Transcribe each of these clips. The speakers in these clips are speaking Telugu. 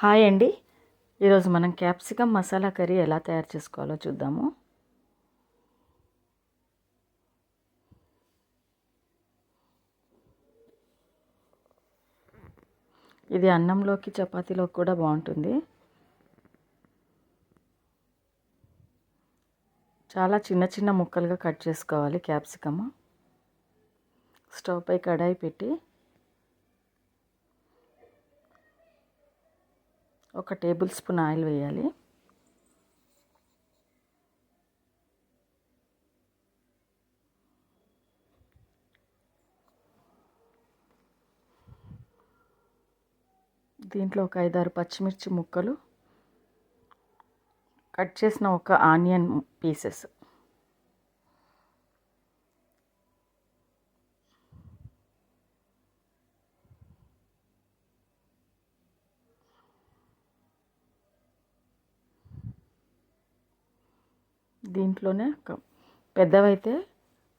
హాయ్ అండి. ఈరోజు మనం క్యాప్సికమ్ మసాలా కర్రీ ఎలా తయారు చేసుకోవాలో చూద్దాము. ఇది అన్నంలోకి చపాతీలోకి కూడా బాగుంటుంది. చాలా చిన్న చిన్న ముక్కలుగా కట్ చేసుకోవాలి క్యాప్సికమ్. స్టవ్ పై కడాయి పెట్టి ఒక టేబుల్ స్పూన్ ఆయిల్ వేయాలి. దీంట్లో ఒక ఐదారు పచ్చిమిర్చి ముక్కలు. కట్ చేసిన ఒక ఆనియన్ పీసెస్. దీంట్లోనే ఒక పెద్దవైతే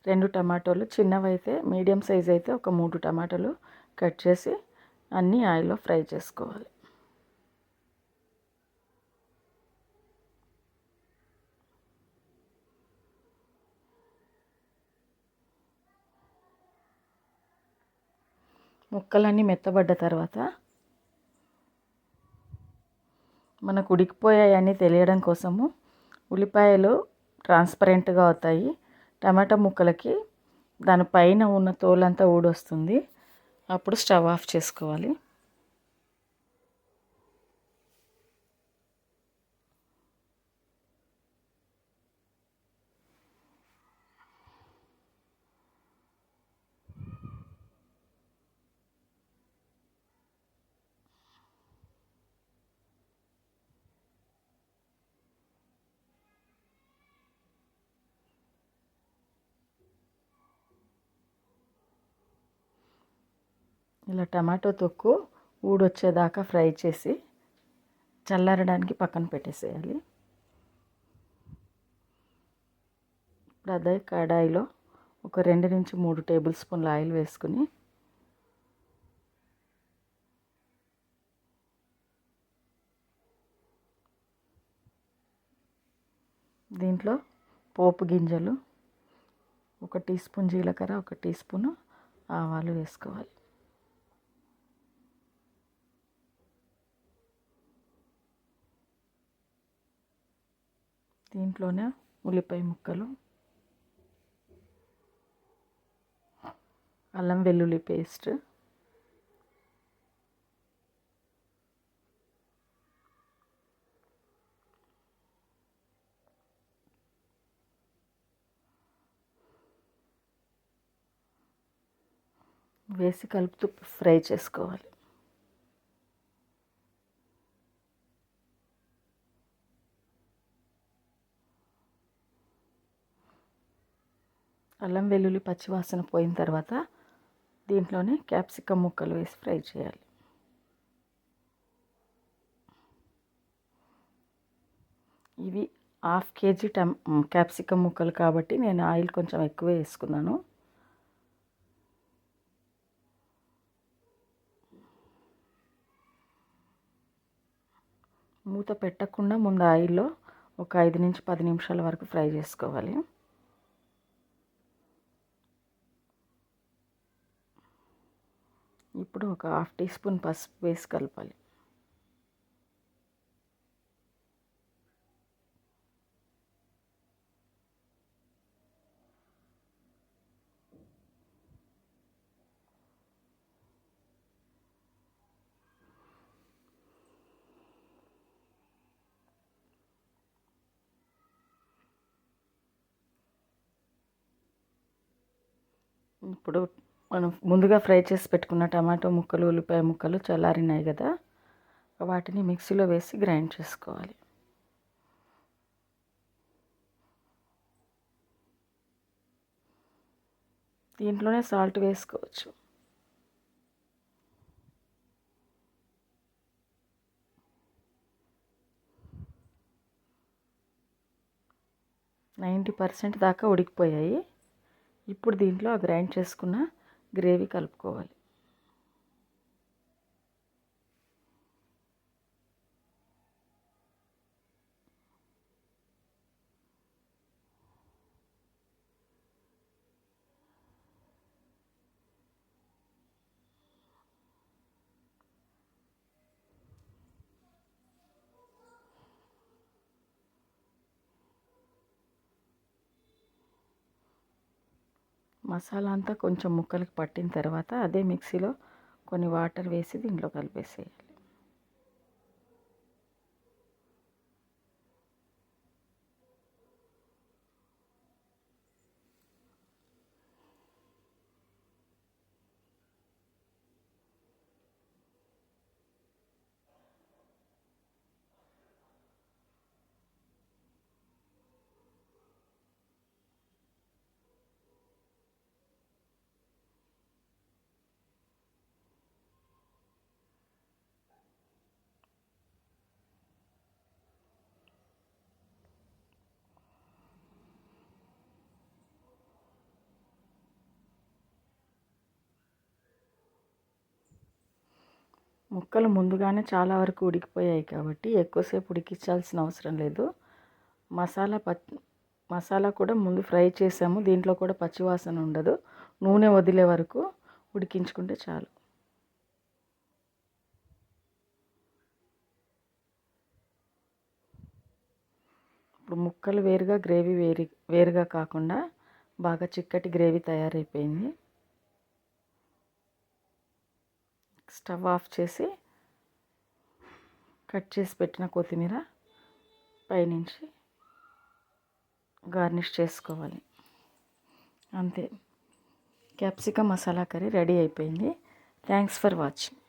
రెండు టమాటోలు చిన్నవైతే మీడియం సైజ్ అయితే ఒక మూడు టమాటాలు కట్ చేసి అన్నీ ఆయిల్లో ఫ్రై చేసుకోవాలి. ముక్కలన్నీ మెత్తబడ్డ తర్వాత మనకు ఉడికిపోయాయని తెలియడం కోసము ఉల్లిపాయలు ట్రాన్స్పరెంట్గా అవుతాయి. టమాటా ముక్కలకి దానిపైన ఉన్న తోలంతా ఊడొస్తుంది. అప్పుడు స్టవ్ ఆఫ్ చేసుకోవాలి. ఇలా టమాటో తొక్కు ఊడొచ్చేదాకా ఫ్రై చేసి చల్లారడానికి పక్కన పెట్టేసేయాలి. ఇప్పుడు అదే కడాయిలో ఒక రెండు నుంచి మూడు టేబుల్ స్పూన్ల ఆయిల్ వేసుకుని దీంట్లో పోపు గింజలు ఒక టీ స్పూన్ జీలకర్ర ఒక టీ స్పూన్ ఆవాలు వేసుకోవాలి. దీంట్లోనే ఉల్లిపాయ ముక్కలు అల్లం వెల్లుల్లి పేస్ట్ వేసి కలుపుతూ ఫ్రై చేసుకోవాలి. అల్లం వెల్లుల్లి పచ్చివాసన పోయిన తర్వాత దీంట్లోనే క్యాప్సికమ్ ముక్కలు వేసి ఫ్రై చేయాలి. ఇవి హాఫ్ కేజీ టమ్ క్యాప్సికమ్ ముక్కలు కాబట్టి నేను ఆయిల్ కొంచెం ఎక్కువ వేసుకున్నాను. మూత పెట్టకుండా ముందు ఆయిల్లో ఒక ఐదు నుంచి పది నిమిషాల వరకు ఫ్రై చేసుకోవాలి. ఇప్పుడు ఒక హాఫ్ టీ స్పూన్ పసుపు వేసి కలపాలి. ఇప్పుడు మనం ముందుగా ఫ్రై చేసి పెట్టుకున్న టమాటో ముక్కలు ఉల్లిపాయ ముక్కలు చల్లారినాయి కదా వాటిని మిక్సీలో వేసి గ్రైండ్ చేసుకోవాలి. దీంట్లోనే సాల్ట్ వేసుకోవచ్చు. నైంటీ పర్సెంట్ దాకా ఉడికిపోయాయి. ఇప్పుడు దీంట్లో గ్రైండ్ చేసుకున్న గ్రేవీ కలుపుకోవాలి. మసాలా అంతా కొంచెం ముక్కలకు పట్టిన తర్వాత అదే మిక్సీలో కొన్ని వాటర్ వేసి దీంట్లో కలిపేసేయాలి. ముక్కలు ముందుగానే చాలా వరకు ఉడికిపోయాయి కాబట్టి ఎక్కువసేపు ఉడికించాల్సిన అవసరం లేదు. మసాలా ప మసాలా కూడా ముందు ఫ్రై చేసాము. దీంట్లో కూడా పచ్చివాసన ఉండదు. నూనె వదిలే వరకు ఉడికించుకుంటే చాలు. ఇప్పుడు ముక్కలు వేరుగా గ్రేవీ వేరు వేరుగా కాకుండా బాగా చిక్కటి గ్రేవీ తయారైపోయింది. స్టవ్ ఆఫ్ చేసి కట్ చేసి పెట్టిన కొత్తిమీర పైనుంచి గార్నిష్ చేసుకోవాలి. అంతే. క్యాప్సికమ్ మసాలా కర్రీ రెడీ అయిపోయింది. Thanks for watching